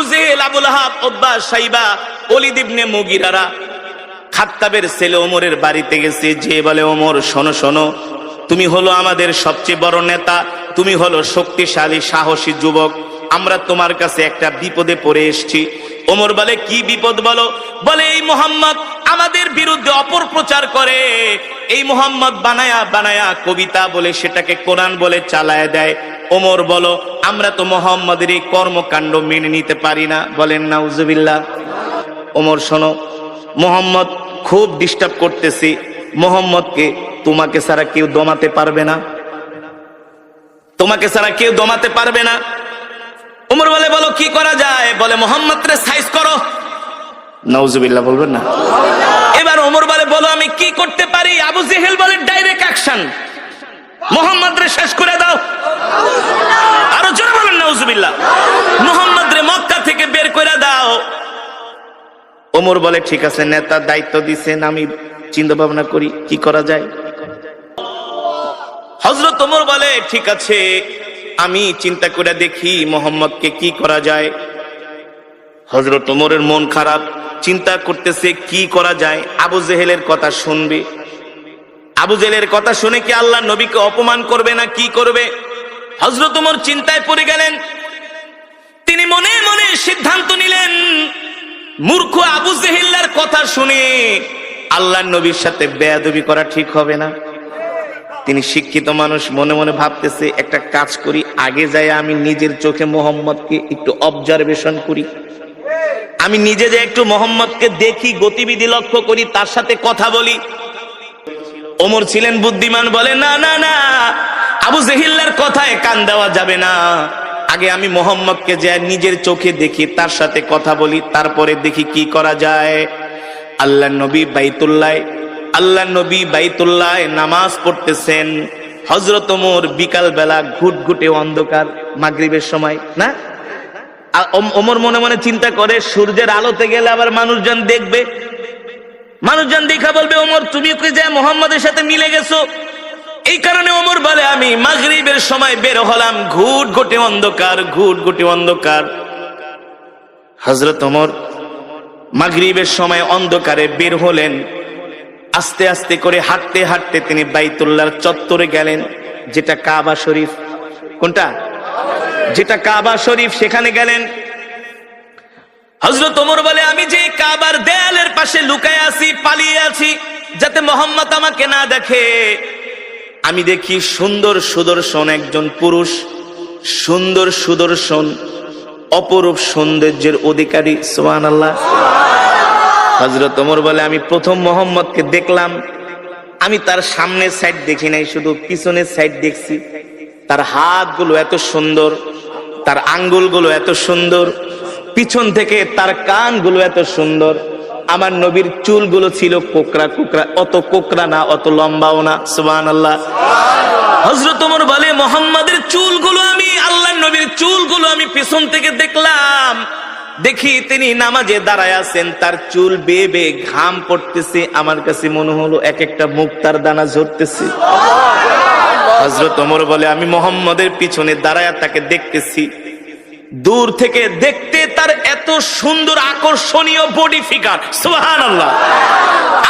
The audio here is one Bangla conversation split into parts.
আবু আবুল হাব ওব্বা, সাইবা মুগিরারা খাত্তাবের ছেলে ওমরের বাড়িতে গেছে। যে বলে, ওমর, শোনো শোনো, তুমি হলো আমাদের সবচেয়ে বড় নেতা, তুমি হলো শক্তিশালী, সাহসী যুবক, আমরা তোমার কাছে একটা বিপদে পড়ে এসেছি। ওমর বলে, কি বিপদ বলো? বলে, এই মোহাম্মদ আমাদের বিরুদ্ধে অপপ্রচার করে। এই মোহাম্মদ বানায়া বানায়া কবিতা বলে, সেটাকে কোরআন বলে চালায় দেয়। ওমর বলো, আমরা তো মোহাম্মদের এই কর্মকাণ্ড মেনে নিতে পারি না। বলেন না উজুবিল্লাহ ওমর, শোনো, মোহাম্মদ খুব ডিস্টার্ব করতেছি। মোহাম্মদকে তোমাকে ছাড়া কেউ দমাতে পারবে না। তোমাকে ছাড়া কেউ দমাতে পারবে না। উমর বলে, বলো, কি করা যায়? বলে মোহাম্মদ রে সাইজ করো। নওজুবিল্লাহ বলবেন না? এবার ওমর বলে, বলো, আমি কি করতে পারি? আবু জেহেল বলে ডাইরেক্ট অ্যাকশন মোহাম্মদ রে শেষ করে দাও। আরও জোরে বলেন নওজুবিল্লাহ মোহাম্মদ রে মক্কা থেকে বের করে দাও। ওমর বলে ঠিক আছে নেতা দায়িত্ব দিছেন আমি চিন্তা ভাবনা করি কি করা যায়? হজরত ওমর বলে ঠিক আছে আমি চিন্তা করে দেখি মোহাম্মদকে কি করা যায়। হজরত ওমরের মন খারাপ চিন্তা করতেছে কি করা যায়। আবু জেহেলের কথা শুনবে। আবু জেহেলের কথা শুনে কি আল্লাহ নবীকে অপমান করবে না কি করবে? হজরত ওমর চিন্তায় পড়ে গেলেন। তিনি মনে মনে সিদ্ধান্ত নিলেন, মূর্খ আবু জেহিল্লার কথা শুনে আল্লাহ নবীর সাথে বেয়াদবি করা ঠিক হবে না। তিনি শিক্ষিত মানুষ, মনে মনে ভাবতেছে, একটা কাজ করি, আগে যাই আমি নিজের চোখে মোহাম্মদকে একটু অবজারভেশন করি। আমি নিজে যে একটু মোহাম্মদকে দেখি, গতিবিধি লক্ষ্য করি, তার সাথে কথা বলি। ওমর ছিলেন বুদ্ধিমান, বলে, না না না, আবু জেহিল্লার কথায় কান দেওয়া যাবে না। আগে আমি মোহাম্মদকে যে নিজের চোখে দেখি, তার সাথে কথা বলি, তারপরে দেখি কি করা যায়। আল্লাহ নবী বাইতুল্লাহ আল্লাহ নবী বাইতুল্লাহ নামাজ পড়তেছেন। হজরত ওমর বিকাল বেলা ঘুটঘুটে অন্ধকার মাগরিবের সময়, না? ওম- ওমর মনে মনে চিন্তা করে, সূর্যের আলোতে গেলে আবার মানুষজন দেখবে মানুষজন দেখা বলবে, ওমর, তুমি কি যে মোহাম্মদের সাথে মিলে গেছো? এই কারণে ওমর বলে, আমি মাগরিবের সময় বের হলাম, ঘুট ঘুটে অন্ধকার, ঘুট ঘুটে অন্ধকার। হজরত ওমর মাগরিবের সময় অন্ধকারে বের হলেন। আস্তে আস্তে করে হাঁটতে হাঁটতে তিনি বাইতুল্লাহর চত্বরে গেলেন, যেটা কাবা শরীফ। কোনটা? যেটা কাবা শরীফ, সেখানে গেলেন। হজরত ওমর বলে, আমি যে কাবার দেয়ালের পাশে লুকায় আছি, পালিয়ে আছি, যাতে মোহাম্মদ আমাকে না দেখে। আমি দেখি সুন্দর সুদর্শন একজন পুরুষ, সুন্দর সুদর্শন, অপরূপ সৌন্দর্যের অধিকারী সোহান আল্লাহ হজরত ওমর বলে, আমি প্রথম মোহাম্মদকে দেখলাম, আমি তার সামনের সাইড দেখি নাই, শুধু পিছনের সাইড দেখছি। তার হাতগুলো এত সুন্দর, তার আঙ্গুলগুলো এত সুন্দর পিছন থেকে তার কানগুলো এত সুন্দর। আমার নবীর চুলগুলো ছিল কোকরা কোকরা অত কোকরা না, অত লম্বাও না সুবান আল্লাহ হজরত বলে, মোহাম্মদের চুলগুলো আমি আল্লাহ নবীর চুলগুলো আমি পিছন থেকে দেখলাম। দেখি তিনি নামাজে দাঁড়ায় আছেন, তার চুল বেয়ে বেয়ে ঘাম পড়তেছে। আমার কাছে মনে হলো এক একটা মুক্তার দানা ঝরতেছে। হজরত ওমর বলে, আমি মোহাম্মদের পিছনে দাঁড়ায় তাকে দেখতেছি। দূর থেকে দেখতে তার সুন্দর আকর্ষণীয় বডি ফিগার সুহান আল্লাহ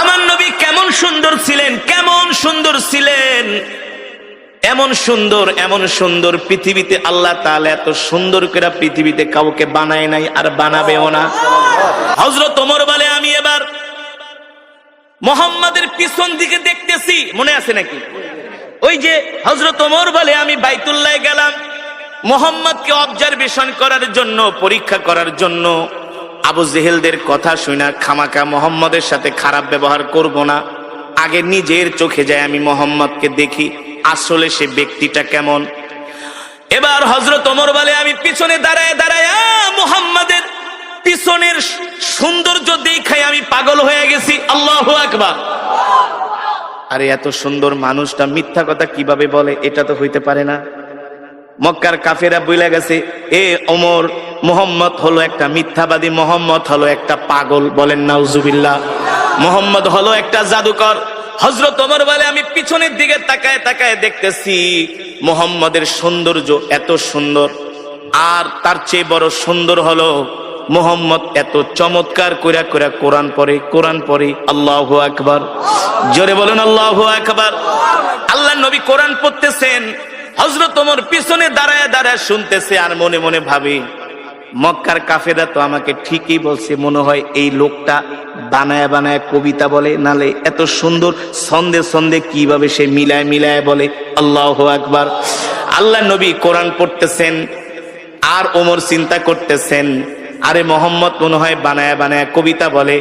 আমার নবী কেমন সুন্দর ছিলেন, কেমন সুন্দর ছিলেন? এমন সুন্দর এমন সুন্দর পৃথিবীতে আল্লাহ তাআলা এত সুন্দর করে পৃথিবীতে কাউকে বানায় নাই আর বানাবেও না। হজরত ওমর বলে, আমি এবার মোহাম্মদের পিছন দিকে দেখতেছি। মনে আছে নাকি? ওই যে হজরত ওমর বলে, আমি বাইতুল্লাহ গেলাম। মোহাম্মদকে অবজারভেশন করার জন্য, পরীক্ষা করার জন্য আবু জেহেলদের কথা শুনা খামাকা মোহাম্মদের সাথে খারাপ ব্যবহার করব না। আগে নিজের চোখে যায় আমি মোহাম্মদকে দেখি, আসলে সে ব্যক্তিটা কেমন। এবার হজরত অমর বলে, আমি পিছনে দাঁড়ায় দাঁড়ায় মুহাম্মাদের পিছনের সৌন্দর্য দেখাই আমি পাগল হয়ে গেছি। আল্লাহ আকবার। আরে এত সুন্দর মানুষটা মিথ্যা কথা কীভাবে বলে, এটা তো হইতে পারে না। মক্কার কাফেরা বইলা গেছে, এ ওমর, মোহাম্মদ হলো একটা মিথ্যাবাদী, মোহাম্মদ হলো একটা পাগল। বলেন, নাউজুবিল্লাহ, মোহাম্মদ হলো একটা জাদুকর। হজরত ওমর বলে, আমি পিছনের দিকে তাকায় তাকায় দেখতেছি মোহাম্মদের সৌন্দর্য এত সুন্দর, আর তার চেয়ে বড় সুন্দর হলো মোহাম্মদ এত চমৎকার কইরা কইরা কোরআন পড়ে কোরআন পড়ে। আল্লাহ আকবার। জোরে বলুন, আল্লাহ আকবার। আল্লাহ নবী কোরআন পড়তেছেন হজরত ওমর পিছনে দাঁড়ায় দাঁড়ায় শুনতেছে আর মনে মনে ভাবে, মক্কার কাফেরা তো আমাকে ঠিকই বলছে, মনে হয় এই লোকটা বানায় বানায় কবিতা বলে, নালে এত সুন্দর ছন্দে ছন্দে কীভাবে সে মিলায় মিলায় বলে। আল্লাহ আকবার। আল্লাহ নবী কোরআন পড়তেছেন, আর ওমর চিন্তা করতেছেন, আরে মোহাম্মদ মনে হয় বানায় বানায় কবিতা বলে।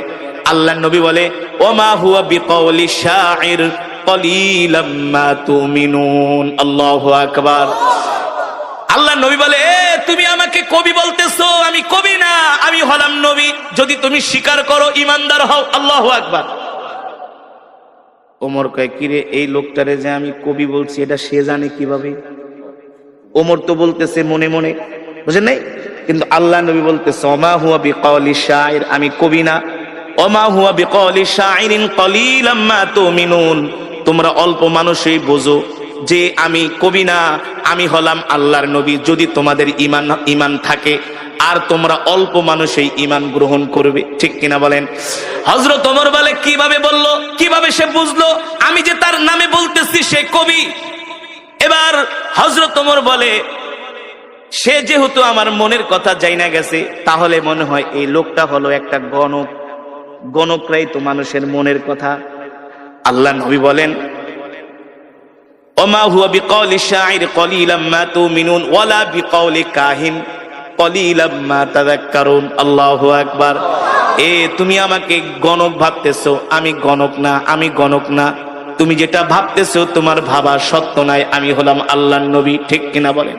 আল্লাহ নবী বলে, ওমা হুয়া বিকৌলি শাইর আল্লাহু নবী বলে তুমি আমাকে কবি বলতেছো, আমি কবি না, আমি হলাম নবী। যদি তুমি স্বীকার করো, ইমানদার হও, আল্লাহ আকবার। ওমর কয়, কিরে, এই লোকটারে যে আমি কবি বলছি, এটা সে জানে কীভাবে? ওমর তো বলতেছে মনে মনে, বুঝেন নাই? কিন্তু আল্লাহ নবী বলতেছে অমা হুয়া বিকলি শাইর আমি কবি না। অমা হুয়া বিকলি শাইরিন কলিলাম মা তুমিনুন। তোমরা অল্প মানুষই বোঝো যে আমি কবি না, আমি হলাম আল্লাহর নবী যদি তোমাদের ইমান ইমান থাকে। আর তোমরা অল্প মানুষই ইমান গ্রহণ করবে। ঠিক কিনা বলেন? হজরত ওমর বলে, কীভাবে বলল? কীভাবে সে বুঝলো? আমি যে তার নামে বলতেছি সে কবি। এবার হজরত ওমর বলে, সে যেহেতু আমার মনের কথা যাই না গেছে, তাহলে মনে হয় এই লোকটা হলো একটা গণক। গণকরাই তো মানুষের মনের কথা। আল্লাহ নবী বলেন, ওমা হুয়া শাইর তুমিনুন ওয়ালা বিকৌলি কাহিন কলিলাম মা আল্লাহু আকবার। এ, তুমি আমাকে গণক ভাবতেছো, আমি গণক না, আমি গণক না। তুমি যেটা ভাবতেছো, তোমার ভাবা সত্য নাই, আমি হলাম আল্লাহর নবী, ঠিক কিনা বলেন?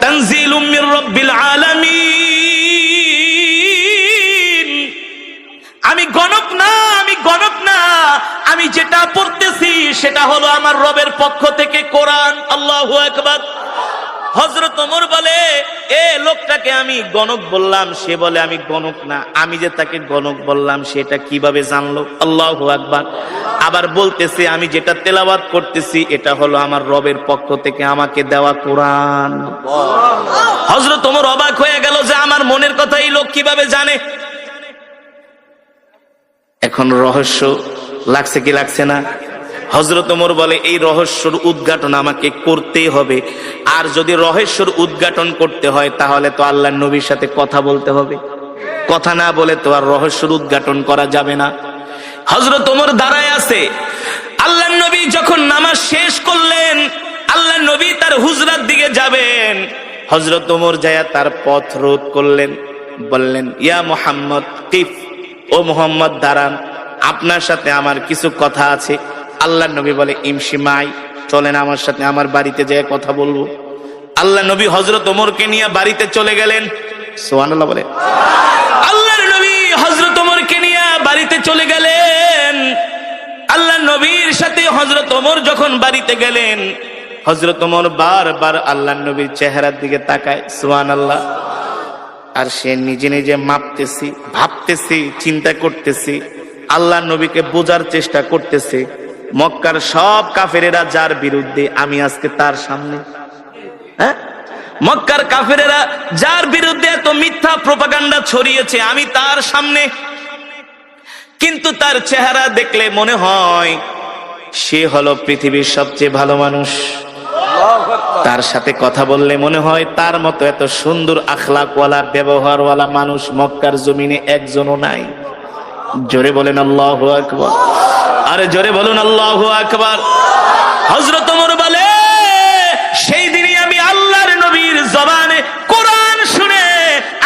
তানজিলুম মির রাব্বিল আলামিন। সেটা হলো আমার রবের পক্ষ থেকে কোরআন, আল্লাহ আকবার। হজরত ওমর বলে, এ লোকটাকে আমি গণক বললাম, সে বলে আমি গণক না। আমি যে তাকে গণক বললাম, সেটা কীভাবে জানলো? আল্লাহ আকবার। আবার বলতেছে, আমি যেটা তেলাবাদ করতেছি, এটা হলো আমার রবের পক্ষ থেকে আমাকে দেওয়া কোরআন। হজরত ওমর অবাক হয়ে গেল যে আমার মনের কথা এই লোক কীভাবে জানে? এখন রহস্য লাগছে কি লাগছে না? হজরত ওমর বলে, এই রহস্যর উদ্ঘাটন আমাকে করতেই হবে। আর যদি রহস্যর উদ্ঘাটন করতে হয়, তাহলে তো আল্লাহ নবীর সাথে কথা বলতে হবে। কথা না বলে তো আর রহস্যর উদ্ঘাটন করা যাবে না। হজরত ওমর দাঁড়ায় আছে। আল্লাহ নবী যখন নামাজ শেষ করলেন আল্লাহ নবী তার হুজরার দিকে যাবেন। হজরত ওমর যায়া তার পথ রোধ করলেন। বললেন, ইয়া মোহাম্মদ, কিফ। ও মোহাম্মদ, দাঁড়ান। আপনার সাথে আমার কিছু কথা আছে। আল্লাহ নবী বলে ইমসিমাই চলেন আমার সাথে, আমার বাড়িতে যেয়ে কথা বলব। আল্লাহ নবী হজরত ওমরকে নিয়ে বাড়িতে চলে গেলেন। সোহান বলে। আল্লাহর নবী হজরত ওমরকে নিয়ে বাড়িতে চলে গেলেন। আল্লাহ নবীর সাথে হজরত ওমর যখন বাড়িতে গেলেন হজরত ওমর বারবার আল্লাহ নবীর চেহারার দিকে তাকায় সোহান আল্লাহ আর সে নিজে নিজে মাপতেছি, ভাবতেছি, চিন্তা করতেছি আল্লাহ নবীকে বোঝার চেষ্টা করতেছে। মক্কার সব কাফেরেরা যার বিরুদ্ধে, আমি আজকে তার সামনে। হ্যাঁ? মক্কার কাফেরেরা যার বিরুদ্ধে এত মিথ্যা প্রপাগান্ডা ছড়িয়েছে, আমি তার সামনে। কিন্তু তার চেহারা দেখলে মনে হয়, সে হলো পৃথিবীর সবচেয়ে ভালো মানুষ। তার সাথে কথা বললে মনে হয় তার মতো এত সুন্দর আখলাকওয়ালা, ব্যবহারওয়ালা মানুষ মক্কার জমিনে একজনও নাই। জোরে বলেন আল্লাহ আকবর। আরে জোরে বলুন, আল্লাহ আকবর। হজরত বলে, সেই দিনই আমি আল্লাহর নবীর জবানে কোরআন শুনে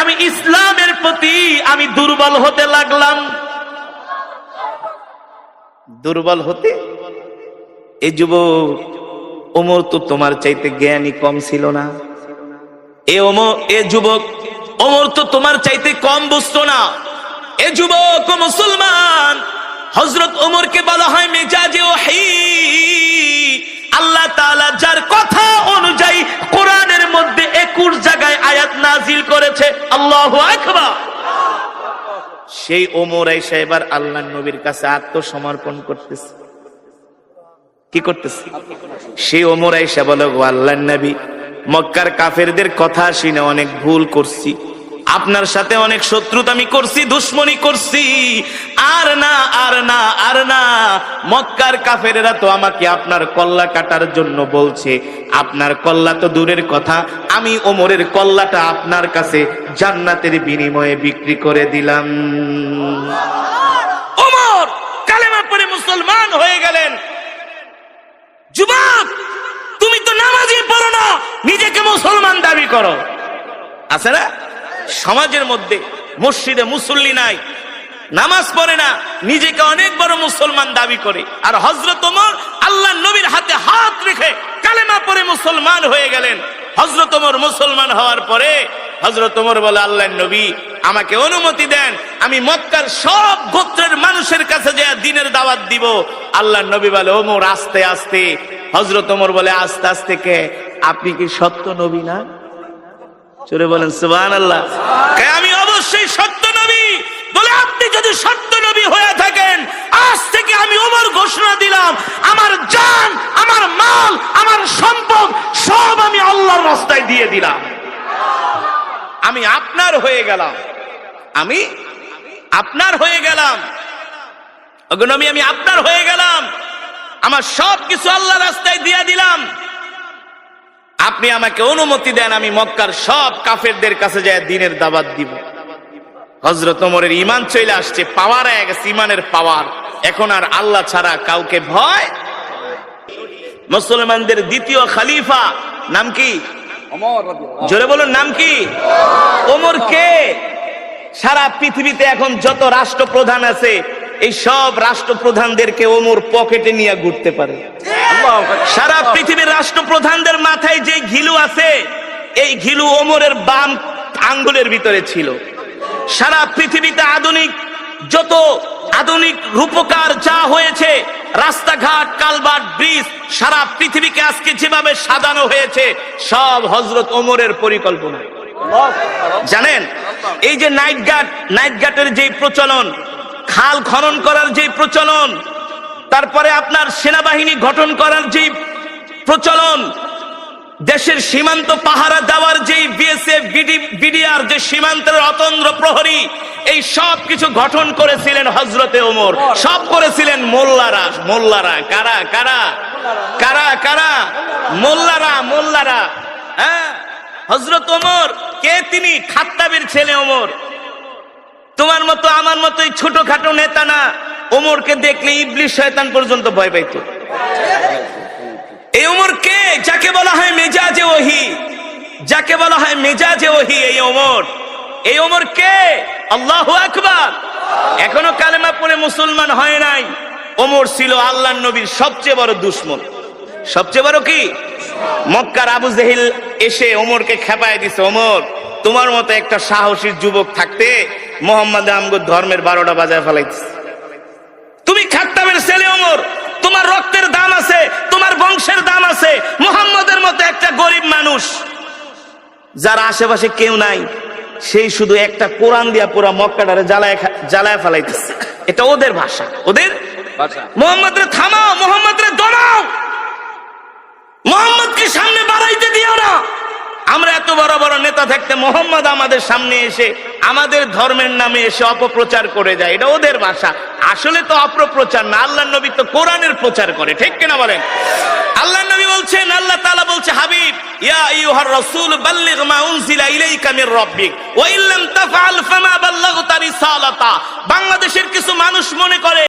আমি ইসলামের প্রতি আমি দুর্বল হতে লাগলাম। দুর্বল হতে? এ যুবক, ওমর তো তোমার চাইতে জ্ঞানী কম ছিল না। এ ওমর, এ যুবক, ওমর তো তোমার চাইতে কম বুঝতো না। এ যুবক মুসলমান হজরত ওমরকে বলা হয় মেজাজে ওহী। আল্লাহ তাআলা যার কথা অনুযায়ী কোরআনের মধ্যে একুশ জায়গায় আয়াত নাজিল করেছে। আল্লাহু আকবার। সেই ওমর এসে এবার আল্লাহ নবীর কাছে আত্মসমর্পণ করতেছে। কি করতেছে? সেই ওমর আইসা বলে আল্লাহ নবী, মক্কার কাফেরদের কথা শুনে অনেক ভুল করছি। আপনার সাথে অনেক শত্রুতা আমি করছি, দুশ্মনী করছি। আর না আর না আর না। মক্কার কাফেরেরা তো আমাকে আপনার কল্লা কাটার জন্য বলছে। আপনার কল্লা তো দূরের কথা। আমি ওমরের কল্লাটা আপনার কাছে জান্নাতের বিনিময়ে বিক্রি করে দিলাম। ওমর, কালেমা পড়ে মুসলমান হয়ে গেলেন। যুবক, তুমি তো নামাজই পড়ো না, নিজেকে মুসলমান দাবি করো। আছে না? সমাজের মধ্যে মসজিদে মুসল্লি নাই, নামাজ পড়ে না, নিজেকে অনেক বড় মুসলমান দাবি করে। আর হজরত ওমর আল্লাহ নবীর হাতে হাত রেখে কালেমা পরে মুসলমান হয়ে গেলেন। হজরত ওমর মুসলমান হওয়ার পরে হজরত ওমর বলে আল্লাহ নবী, আমাকে অনুমতি দেন, আমি মক্কার সব গোত্রের মানুষের কাছে যে দিনের দাওয়াত দিব। আল্লাহ নবী বলে, ওমর, আস্তে আস্তে। হজরত ওমর বলে, আস্তে আস্তে, কে? আপনি কি সত্য নবী না? চলে বলেন সুবান আল্লাহ আমি অবশ্যই সত্য নবী বলে আপনি যদি সত্য নবী হয়ে থাকেন, আজ থেকে আমি ওমর ঘোষণা দিলাম, আমার জান, আমার মাল, আমার সম্পদ, সব আমি আল্লাহর রাস্তায় দিয়ে দিলাম। আমি আপনার হয়ে গেলাম। আমি আপনার হয়ে গেলাম। আমি আপনার হয়ে গেলাম। আমার সব কিছু আল্লাহ রাস্তায় দিয়ে দিলাম। আপনি আমাকে অনুমতি দেন আমি মক্কার সব কাফেরদের কাছে যায় দিনের দাবাত দিব। হজরত ওমরের ইমান চলে আসছে পাওয়ার গেছে ইমানের পাওয়ার। এখন আর আল্লাহ ছাড়া কাউকে ভয় মুসলমানদের দ্বিতীয় খালিফা নাম কি? জোরে বলুন নাম কি? ওমর কে? সারা পৃথিবীতে এখন যত রাষ্ট্রপ্রধান আছে এই সব রাষ্ট্রপ্রধানদেরকে ওমর পকেটে নিয়ে ঘুরতে পারে। সারা পৃথিবীর রাষ্ট্রপ্রধানদের মাথায় যে ঘিলু আছে, এই ঘিলু ওমরের বাম আঙ্গুলের ভিতরে ছিল। সারা পৃথিবীতে আধুনিক, যত আধুনিক রূপকার যা হয়েছে, রাস্তাঘাট, কালবাট, ব্রিজ, সারা পৃথিবীকে আজকে যেভাবে সাজানো হয়েছে, সব হজরত ওমরের পরিকল্পনা। জানেন, এই যে নাইট গার্ড নাইট গার্ডের যে প্রচলন, খাল খনন করার যে প্রচলন তারপরে আপনার সেনাবাহিনী গঠন করার যে প্রচলন, দেশের সীমান্ত পাহারা দেওয়ার যে বিএসএফ বিডিআর যে সীমান্তের অতন্দ্র প্রহরী, এই সব কিছু গঠন করেছিলেন হজরতে ওমর। সব করেছিলেন মোল্লারা মোল্লারা কারা কারা? কারা কারা? মোল্লারা মোল্লারা হ্যাঁ? হজরত ওমর, কে তিনি? খাত্তাবের ছেলে ওমর। তোমার মতো, আমার মতো এই ছোটখাটো নেতা না। ওমরকে দেখলে ইবলিশ শয়তান পর্যন্ত ভয় পাইতো। এই ওমর কে যাকে বলা হয় মেজাজে ওহি, যাকে বলা হয় মেজাজে ওহি এই ওমর। এই ওমর কে আল্লাহ আকবার। এখনও কালেমা পড়ে মুসলমান হয় নাই। ওমর ছিল আল্লাহ নবীর সবচেয়ে বড় দুশ্মন। সবচেয়ে বড় কি? মক্কার আবু জেহিল এসে ওমরকে খেপায় দিছে, ওমর, তোমার মতো একটা সাহসী যুবক থাকতে মোহাম্মদ আমগো ধর্মের বারোটা বাজায় ফেলাইছে তুমি খাত্তাবের ছেলে ওমর তোমার রক্তের দাম আছে তোমার বংশের দাম আছে। মোহাম্মদের মতো একটা গরিব মানুষ। যার আশেপাশে কেউ নাই সেই শুধু একটা কোরআন দিয়া পুরা মক্কাটারে জ্বালায় জ্বালায় ফেলাইতেছে। এটা ওদের ভাষা। ওদের মোহাম্মদ রে থামাও মোহাম্মদ রে দমাও। মোহাম্মদকে সামনে বাড়াইতে দিও না। আমরা এত বড় বড় নেতা থাকতে মোহাম্মদ আমাদের সামনে এসে আমাদের ধর্মের নামে এসে অপপ্রচার করে যায়, এটা ওদের ভাষা। আসলে তো অপপ্রচার না আল্লাহ নবী তো কোরআনের প্রচার করে, ঠিক কিনা বলেন? আল্লাহ নবী বলছেন, আল্লাহ তাআলা বলছে, হাবিব, ইয়া বাংলাদেশের কিছু মানুষ মনে করে